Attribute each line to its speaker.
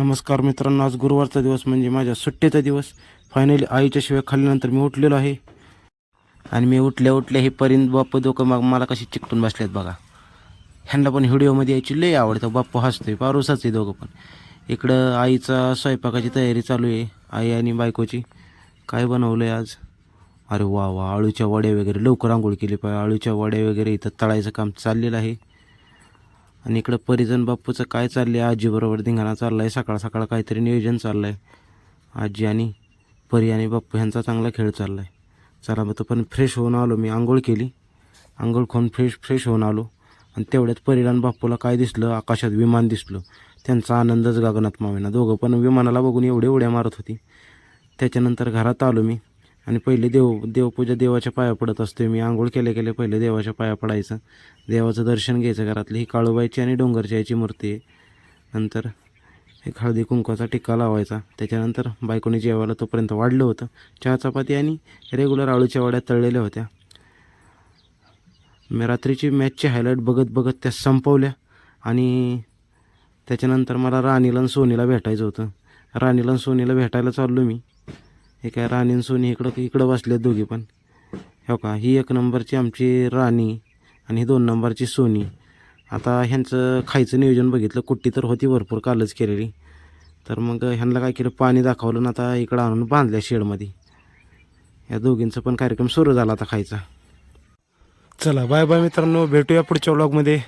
Speaker 1: नमस्कार मित्रांनो आज गुरुवारचा दिवस म्हणजे माझ्या सुट्टीचा दिवस. फायनली आईच्या शिवाय खाल्ल्यानंतर मी उठलेलो आहे. आणि मी उठल्या उठल्या हे परिंद बाप्पा दोघं मग मला कशी चिकटून बसलेत बघा. ह्यांना पण व्हिडिओमध्ये यायची लय आवडतं बाप्पा हसतोय पारुसाच आहे दोघं पण. इकडं आईचा स्वयंपाकाची तयारी चालू आहे आई आणि बायकोची. काय बनवलं आहे आज? अरे वा वा आळूच्या वड्या वगैरे. लवकर आंघोळ केली पाहिजे. आळूच्या वड्या वगैरे इथं तळायचं काम चाललेलं आहे. आणि इकडं परिजन बाप्पूचं काय चाललं आहे आजीबरोबर धिंगाणा चालला आहे सकाळ सकाळ काहीतरी नियोजन चाललं आहे आजी आणि परी आणि बाप्पू ह्यांचा चांगला खेळ चालला आहे चला मग तो पण फ्रेश होऊन आलो. मी आंघोळ केली. आंघोळ खाऊन फ्रेश फ्रेश होऊन आलो. आणि तेवढ्यात परीला आणि बाप्पूला काय दिसलं? आकाशात विमान दिसलं. त्यांचा आनंदच गगनात मावेना. दोघं पण विमानाला बघून एवढे उड्या मारत होती. त्याच्यानंतर घरात आलो मी. आणि पहिले देव देवपूजा देवाच्या पाया पडत असते मी आंघोळ केल्या केल्या पहिले देवाच्या पाया पडायचं. देवाचं दर्शन घ्यायचं घरातली ही काळूबाईची आणि डोंगरची याची मूर्ती आहे. नंतर एक हळदी कुंकवाचा टिक्का लावायचा. त्याच्यानंतर बायकोने जेवायला तोपर्यंत वाढलं होतं. चहा चपाती आणि रेग्युलर आळूच्या वड्या तळलेल्या होत्या. मी रात्रीची मॅचची हायलाईट बघत बघत त्या संपवल्या आणि त्याच्यानंतर मला राणीला आणि सोनीला भेटायचं होतं. राणीला आणि सोनीला भेटायला चाललो मी. हे काय राणी सोनी इकडं इकडं बसले दोघी पण. हो का? ही एक नंबरची आमची राणी आणि ही दोन नंबरची सोनी. आता ह्यांचं खायचं नियोजन बघितलं. कुट्टी तर होती भरपूर कालच केलेली. तर मग ह्यांना काय केलं? पाणी दाखवलं ना आता इकडं आणून बांधल्या शेडमध्ये. या दोघींचा पण कार्यक्रम सुरू झाला आता खायचा. चला बाय बाय मित्रांनो. भेटूया पुढच्या व्लॉगमध्ये